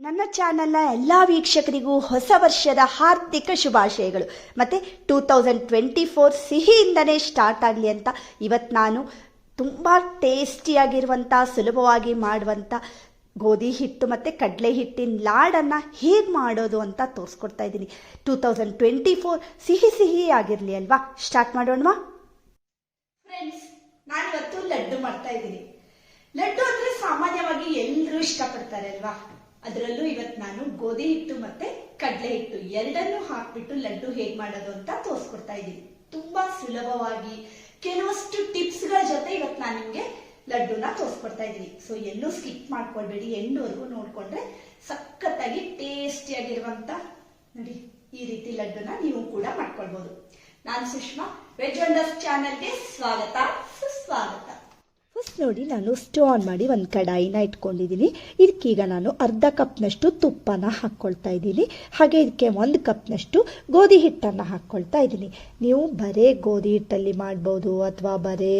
ನನ್ನ ಚಾನಲ್ನ ಎಲ್ಲ ವೀಕ್ಷಕರಿಗೂ ಹೊಸ ವರ್ಷದ ಹಾರ್ದಿಕ ಶುಭಾಶಯಗಳು. ಮತ್ತು ಟೂ ತೌಸಂಡ್ ಟ್ವೆಂಟಿ ಫೋರ್ ಸಿಹಿಯಿಂದನೇ ಸ್ಟಾರ್ಟ್ ಆಗಲಿ ಅಂತ ಇವತ್ತು ನಾನು ತುಂಬ ಟೇಸ್ಟಿಯಾಗಿರುವಂಥ ಸುಲಭವಾಗಿ ಮಾಡುವಂಥ ಗೋಧಿ ಹಿಟ್ಟು ಮತ್ತು ಕಡಲೆ ಹಿಟ್ಟಿನ ಲಾಡನ್ನು ಹೇಗೆ ಮಾಡೋದು ಅಂತ ತೋರಿಸ್ಕೊಡ್ತಾ ಇದ್ದೀನಿ. ಟೂ ತೌಸಂಡ್ ಟ್ವೆಂಟಿ ಫೋರ್ ಸಿಹಿ ಸಿಹಿ ಆಗಿರಲಿ ಅಲ್ವಾ? ಸ್ಟಾರ್ಟ್ ಮಾಡೋಣವಾ? ಫ್ರೆಂಡ್ಸ್ ನಾನಿವತ್ತು ಲಡ್ಡು ಮಾಡ್ತಾ ಇದ್ದೀನಿ. ಲಡ್ಡು ಅಂದರೆ ಸಾಮಾನ್ಯವಾಗಿ ಎಲ್ಲರೂ ಇಷ್ಟಪಡ್ತಾರೆ ಅಲ್ವಾ? ಅದರಲ್ಲೂ ಇವತ್ತು ನಾನು ಗೋಧಿ ಹಿಟ್ಟು ಮತ್ತೆ ಕಡಲೆ ಹಿಟ್ಟು ಎರಡನ್ನೂ ಹಾಕ್ಬಿಟ್ಟು ಲಡ್ಡು ಹೇಗೆ ಮಾಡೋದು ಅಂತ ತೋರಿಸ್ಕೊಡ್ತಾ ಇದ್ದೀನಿ. ತುಂಬಾ ಸುಲಭವಾಗಿ ಕೆಲವಷ್ಟು ಟಿಪ್ಸ್ಗಳ ಜೊತೆ ಇವತ್ತು ನಾನು ನಿಮಗೆ ಲಡ್ಡುನ ತೋರಿಸ್ಕೊಡ್ತಾ ಇದ್ದೀನಿ. ಸೊ ಎಲ್ಲೂ ಸ್ಕಿಪ್ ಮಾಡ್ಕೊಳ್ಬೇಡಿ. ಎಂಡವರೆಗೂ ನೋಡ್ಕೊಂಡ್ರೆ ಸಖತ್ತಾಗಿ ಟೇಸ್ಟಿಯಾಗಿರುವಂತ ನೋಡಿ, ಈ ರೀತಿ ಲಡ್ಡುನ ನೀವು ಕೂಡ ಮಾಡ್ಕೊಳ್ಬಹುದು ನಾನು ಸುಷ್ಮಾ, ವೆಜ್ ವಂಡರ್ಸ್ ಚಾನಲ್ಗೆ ಸ್ವಾಗತ, ಸುಸ್ವಾಗತ. ಫಸ್ಟ್ ನೋಡಿ ನಾನು ಸ್ಟವ್ ಆನ್ ಮಾಡಿ ಒಂದು ಕಡಾಯಿನ ಇಟ್ಕೊಂಡಿದ್ದೀನಿ ಇದಕ್ಕೀಗ ನಾನು ಅರ್ಧ ಕಪ್ನಷ್ಟು ತುಪ್ಪನ ಹಾಕ್ಕೊಳ್ತಾ ಇದ್ದೀನಿ. ಹಾಗೆ ಇದಕ್ಕೆ ಒಂದು ಕಪ್ನಷ್ಟು ಗೋಧಿ ಹಿಟ್ಟನ್ನು ಹಾಕ್ಕೊಳ್ತಾ ಇದ್ದೀನಿ. ನೀವು ಬರೇ ಗೋಧಿ ಹಿಟ್ಟಲ್ಲಿ ಮಾಡ್ಬೋದು ಅಥವಾ ಬರೇ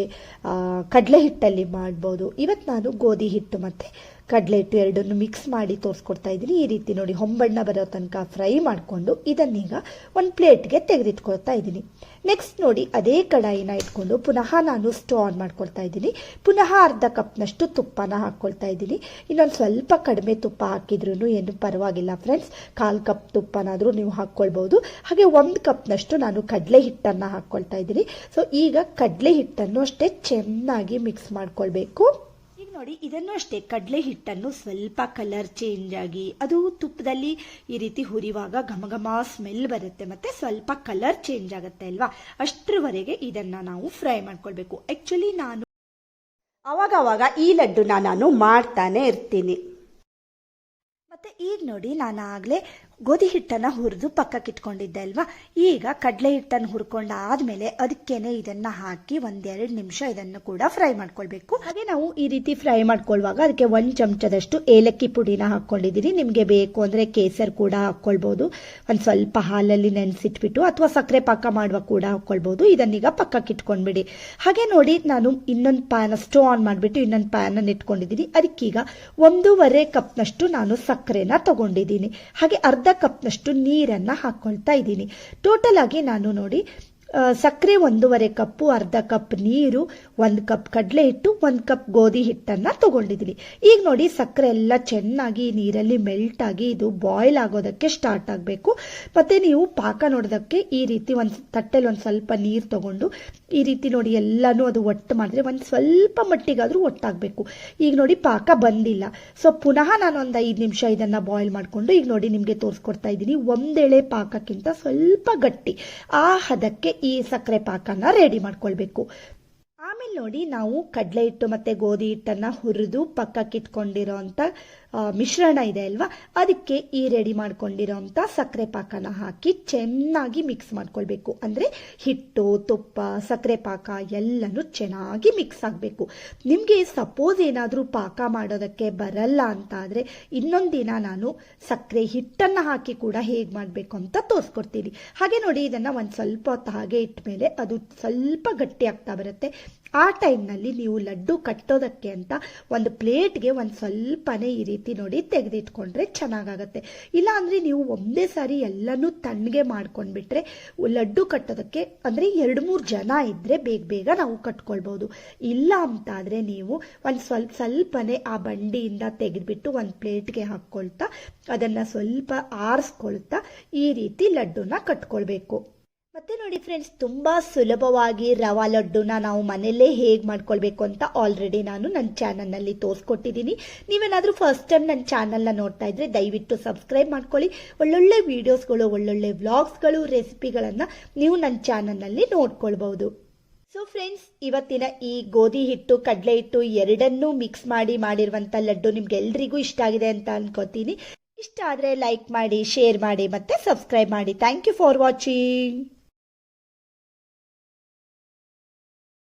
ಕಡಲೆ ಹಿಟ್ಟಲ್ಲಿ ಮಾಡ್ಬೋದು. ಇವತ್ತು ನಾನು ಗೋಧಿ ಹಿಟ್ಟು ಮತ್ತು ಕಡಲೆ ಹಿಟ್ಟು ಎರಡನ್ನು ಮಿಕ್ಸ್ ಮಾಡಿ ತೋರಿಸ್ಕೊಡ್ತಾ ಇದ್ದೀನಿ. ಈ ರೀತಿ ನೋಡಿ ಹೊಂಬಣ್ಣ ಬರೋ ತನಕ ಫ್ರೈ ಮಾಡಿಕೊಂಡು ಇದನ್ನೀಗ ಒಂದು ಪ್ಲೇಟ್ಗೆ ತೆಗೆದಿಟ್ಕೊಳ್ತಾ ಇದ್ದೀನಿ. ನೆಕ್ಸ್ಟ್ ನೋಡಿ ಅದೇ ಕಡಾಯಿನ ಇಟ್ಕೊಂಡು ಪುನಃ ನಾನು ಸ್ಟೋ ಆನ್ ಮಾಡ್ಕೊಳ್ತಾ ಇದ್ದೀನಿ. ಪುನಃ ಅರ್ಧ ಕಪ್ನಷ್ಟು ತುಪ್ಪನ ಹಾಕ್ಕೊಳ್ತಾ ಇದ್ದೀನಿ. ಇನ್ನೊಂದು ಸ್ವಲ್ಪ ಕಡಿಮೆ ತುಪ್ಪ ಹಾಕಿದ್ರೂ ಏನು ಪರವಾಗಿಲ್ಲ ಫ್ರೆಂಡ್ಸ್ ಕಾಲು ಕಪ್ ತುಪ್ಪನಾದರೂ ನೀವು ಹಾಕ್ಕೊಳ್ಬೋದು ಹಾಗೆ ಒಂದು ಕಪ್ನಷ್ಟು ನಾನು ಕಡಲೆ ಹಿಟ್ಟನ್ನು ಹಾಕ್ಕೊಳ್ತಾ ಇದ್ದೀನಿ. ಸೊ ಈಗ ಕಡಲೆ ಹಿಟ್ಟನ್ನು ಅಷ್ಟೇ ಚೆನ್ನಾಗಿ ಮಿಕ್ಸ್ ಮಾಡ್ಕೊಳ್ಬೇಕು. ನೋಡಿ, ಇದನ್ನು ಅಷ್ಟೇ. ಕಡಲೆ ಹಿಟ್ಟನ್ನು ಸ್ವಲ್ಪ ಕಲರ್ ಚೇಂಜ್ ಆಗಿ, ಅದು ತುಪ್ಪದಲ್ಲಿ ಈ ರೀತಿ ಹುರಿವಾಗ ಘಮ ಘಮ ಸ್ಮೆಲ್ ಬರುತ್ತೆ ಮತ್ತೆ ಸ್ವಲ್ಪ ಕಲರ್ ಚೇಂಜ್ ಆಗುತ್ತೆ ಅಲ್ವಾ? ಅಷ್ಟರವರೆಗೆ ಇದನ್ನ ನಾವು ಫ್ರೈ ಮಾಡ್ಕೊಳ್ಬೇಕು. ಆಕ್ಚುಲಿ ನಾನು ಅವಾಗ ಅವಾಗ ಈ ಲಡ್ಡುನ ನಾನು ಮಾಡ್ತಾನೆ ಇರ್ತೀನಿ. ಮತ್ತೆ ಈಗ ನೋಡಿ ನಾನು ಆಗಲೇ ಗೋಧಿ ಹಿಟ್ಟನ್ನು ಹುರಿದು ಪಕ್ಕಕ್ಕೆ ಇಟ್ಕೊಂಡಿದ್ದೆ ಅಲ್ವಾ ಈಗ ಕಡಲೆ ಹಿಟ್ಟನ್ನು ಹುರ್ಕೊಂಡು ಆದಮೇಲೆ ಅದಕ್ಕೇನೆ ಇದನ್ನು ಹಾಕಿ ಒಂದೆರಡು ನಿಮಿಷ ಇದನ್ನು ಕೂಡ ಫ್ರೈ ಮಾಡ್ಕೊಳ್ಬೇಕು. ಹಾಗೆ ನಾವು ಈ ರೀತಿ ಫ್ರೈ ಮಾಡ್ಕೊಳ್ಳುವಾಗ ಅದಕ್ಕೆ ಒಂದು ಚಮಚದಷ್ಟು ಏಲಕ್ಕಿ ಪುಡಿನ ಹಾಕ್ಕೊಂಡಿದ್ದೀನಿ ನಿಮಗೆ ಬೇಕು ಅಂದರೆ ಕೇಸರ್ ಕೂಡ ಹಾಕ್ಕೊಳ್ಬೋದು. ಒಂದು ಸ್ವಲ್ಪ ಹಾಲಲ್ಲಿ ನೆನೆಸಿಟ್ಬಿಟ್ಟು ಅಥವಾ ಸಕ್ಕರೆ ಪಾಕ ಮಾಡುವ ಕೂಡ ಹಾಕ್ಕೊಳ್ಬೋದು. ಇದನ್ನೀಗ ಪಕ್ಕಕ್ಕೆ ಇಟ್ಕೊಂಡ್ಬಿಡಿ ಹಾಗೆ ನೋಡಿ ನಾನು ಇನ್ನೊಂದು ಪ್ಯಾನ್ ಸ್ಟವ್ ಆನ್ ಮಾಡಿಬಿಟ್ಟು ಇನ್ನೊಂದು ಪ್ಯಾನನ್ನು ಇಟ್ಕೊಂಡಿದ್ದೀನಿ ಅದಕ್ಕೀಗ ಒಂದೂವರೆ ಕಪ್ನಷ್ಟು ನಾನು ಸಕ್ಕರೆನ ತಗೊಂಡಿದ್ದೀನಿ ಹಾಗೆ ಅರ್ಧ ಕಪ್ನಷ್ಟು ನೀರನ್ನು ಹಾಕ್ಕೊಳ್ತಾ ಇದ್ದೀನಿ. ಟೋಟಲ್ ಆಗಿ ನಾನು ನೋಡಿ ಸಕ್ಕರೆ ಒಂದೂವರೆ ಕಪ್ಪು, ಅರ್ಧ ಕಪ್ ನೀರು, ಒಂದು ಕಪ್ ಕಡಲೆ ಹಿಟ್ಟು, ಒಂದು ಕಪ್ ಗೋಧಿ ಹಿಟ್ಟನ್ನು ತಗೊಂಡಿದ್ದೀನಿ. ಈಗ ನೋಡಿ, ಸಕ್ಕರೆ ಎಲ್ಲ ಚೆನ್ನಾಗಿ ನೀರಲ್ಲಿ ಮೆಲ್ಟ್ ಆಗಿ ಇದು ಬಾಯ್ಲ್ ಆಗೋದಕ್ಕೆ ಸ್ಟಾರ್ಟ್ ಆಗಬೇಕು. ಮತ್ತೆ ನೀವು ಪಾಕ ನೋಡೋದಕ್ಕೆ ಈ ರೀತಿ ಒಂದು ತಟ್ಟೆಲಿ ಒಂದು ಸ್ವಲ್ಪ ನೀರು ತಗೊಂಡು ಈ ರೀತಿ ನೋಡಿ ಎಲ್ಲನೂ ಅದು ಒಟ್ಟು ಮಾಡಿದ್ರೆ ಒಂದು ಸ್ವಲ್ಪ ಮಟ್ಟಿಗಾದರೂ ಒಟ್ಟಾಗಬೇಕು. ಈಗ ನೋಡಿ ಪಾಕ ಬಂದಿಲ್ಲ. ಸೊ ಪುನಃ ನಾನು ಒಂದು ಐದು ನಿಮಿಷ ಇದನ್ನು ಬಾಯ್ಲ್ ಮಾಡಿಕೊಂಡು ಈಗ ನೋಡಿ ನಿಮಗೆ ತೋರಿಸ್ಕೊಡ್ತಾ ಇದ್ದೀನಿ. ಒಂದೆಳೆ ಪಾಕಕ್ಕಿಂತ ಸ್ವಲ್ಪ ಗಟ್ಟಿ. ಆ ಹದಕ್ಕೆ ಈ ಸಕ್ಕರೆ ಪಾಕನ ರೆಡಿ ಮಾಡ್ಕೊಳ್ಬೇಕು. ಆಮೇಲೆ ನೋಡಿ ನಾವು ಕಡಲೆ ಹಿಟ್ಟು ಮತ್ತು ಗೋಧಿ ಹಿಟ್ಟನ್ನು ಹುರಿದು ಪಕ್ಕಕ್ಕೆ ಇಟ್ಕೊಂಡಿರೋ ಅಂಥ ಮಿಶ್ರಣ ಇದೆ ಅಲ್ವಾ? ಅದಕ್ಕೆ ಈ ರೆಡಿ ಮಾಡ್ಕೊಂಡಿರೋಂಥ ಸಕ್ಕರೆ ಪಾಕನ ಹಾಕಿ ಚೆನ್ನಾಗಿ ಮಿಕ್ಸ್ ಮಾಡ್ಕೊಳ್ಬೇಕು. ಅಂದರೆ ಹಿಟ್ಟು, ತುಪ್ಪ, ಸಕ್ಕರೆ ಪಾಕ ಎಲ್ಲನೂ ಚೆನ್ನಾಗಿ ಮಿಕ್ಸ್ ಆಗಬೇಕು. ನಿಮಗೆ ಸಪೋಸ್ ಏನಾದರೂ ಪಾಕ ಮಾಡೋದಕ್ಕೆ ಬರಲ್ಲ ಅಂತ ಆದರೆ ಇನ್ನೊಂದು ದಿನ ನಾನು ಸಕ್ಕರೆ ಹಿಟ್ಟನ್ನು ಹಾಕಿ ಕೂಡ ಹೇಗೆ ಮಾಡಬೇಕು ಅಂತ ತೋರಿಸ್ಕೊಡ್ತೀನಿ. ಹಾಗೆ ನೋಡಿ ಇದನ್ನು ಒಂದು ಸ್ವಲ್ಪ ಹೊತ್ತು ಹಾಗೆ ಇಟ್ಟ ಮೇಲೆ ಅದು ಸ್ವಲ್ಪ ಗಟ್ಟಿ ಆಗ್ತಾ ಬರುತ್ತೆ. ಆ ಟೈಮ್ನಲ್ಲಿ ನೀವು ಲಡ್ಡು ಕಟ್ಟೋದಕ್ಕೆ ಅಂತ ಒಂದು ಪ್ಲೇಟ್ಗೆ ಒಂದು ಸ್ವಲ್ಪನೇ ಈ ರೀತಿ ನೋಡಿ ತೆಗೆದಿಟ್ಕೊಂಡ್ರೆ ಚೆನ್ನಾಗಾಗತ್ತೆ. ಇಲ್ಲ ಅಂದರೆ ನೀವು ಒಂದೇ ಸಾರಿ ಎಲ್ಲನೂ ತಣ್ಣಗೆ ಮಾಡ್ಕೊಂಡ್ಬಿಟ್ರೆ ಲಡ್ಡು ಕಟ್ಟೋದಕ್ಕೆ ಅಂದರೆ ಎರಡು ಮೂರು ಜನ ಇದ್ದರೆ ಬೇಗ ಬೇಗ ನಾವು ಕಟ್ಕೊಳ್ಬೋದು. ಇಲ್ಲ ಅಂತ ಆದರೆ ನೀವು ಒಂದು ಸ್ವಲ್ಪ ಸ್ವಲ್ಪನೇ ಆ ಬಂಡಿಯಿಂದ ತೆಗೆದ್ಬಿಟ್ಟು ಒಂದು ಪ್ಲೇಟ್ಗೆ ಹಾಕ್ಕೊಳ್ತಾ ಅದನ್ನು ಸ್ವಲ್ಪ ಆರಿಸ್ಕೊಳ್ತಾ ಈ ರೀತಿ ಲಡ್ಡುನ ಕಟ್ಕೊಳ್ಬೇಕು. ಮತ್ತೆ ನೋಡಿ ಫ್ರೆಂಡ್ಸ್ ತುಂಬ ಸುಲಭವಾಗಿ ರವಾ ಲಡ್ಡುನ ನಾವು ಮನೆಯಲ್ಲೇ ಹೇಗೆ ಮಾಡ್ಕೊಳ್ಬೇಕು ಅಂತ ಆಲ್ರೆಡಿ ನಾನು ನನ್ನ ಚಾನಲ್ನಲ್ಲಿ ತೋರಿಸ್ಕೊಟ್ಟಿದ್ದೀನಿ ನೀವೇನಾದರೂ ಫಸ್ಟ್ ಟೈಮ್ ನನ್ನ ಚಾನಲ್ನ ನೋಡ್ತಾ ಇದ್ರೆ ದಯವಿಟ್ಟು ಸಬ್ಸ್ಕ್ರೈಬ್ ಮಾಡ್ಕೊಳ್ಳಿ. ಒಳ್ಳೊಳ್ಳೆ ವೀಡಿಯೋಸ್ಗಳು ಒಳ್ಳೊಳ್ಳೆ ವ್ಲಾಗ್ಸ್ಗಳು ರೆಸಿಪಿಗಳನ್ನು ನೀವು ನನ್ನ ಚಾನಲ್ನಲ್ಲಿ ನೋಡ್ಕೊಳ್ಬಹುದು. ಸೊ ಫ್ರೆಂಡ್ಸ್ ಇವತ್ತಿನ ಈ ಗೋಧಿ ಹಿಟ್ಟು, ಕಡಲೆ ಹಿಟ್ಟು ಎರಡನ್ನೂ ಮಿಕ್ಸ್ ಮಾಡಿ ಮಾಡಿರುವಂಥ ಲಡ್ಡು ನಿಮ್ಗೆ ಎಲ್ರಿಗೂ ಇಷ್ಟ ಆಗಿದೆ ಅಂತ ಅನ್ಕೋತೀನಿ. ಇಷ್ಟ ಆದರೆ ಲೈಕ್ ಮಾಡಿ ಶೇರ್ ಮಾಡಿ ಮತ್ತೆ ಸಬ್ಸ್ಕ್ರೈಬ್ ಮಾಡಿ. Thank you for watching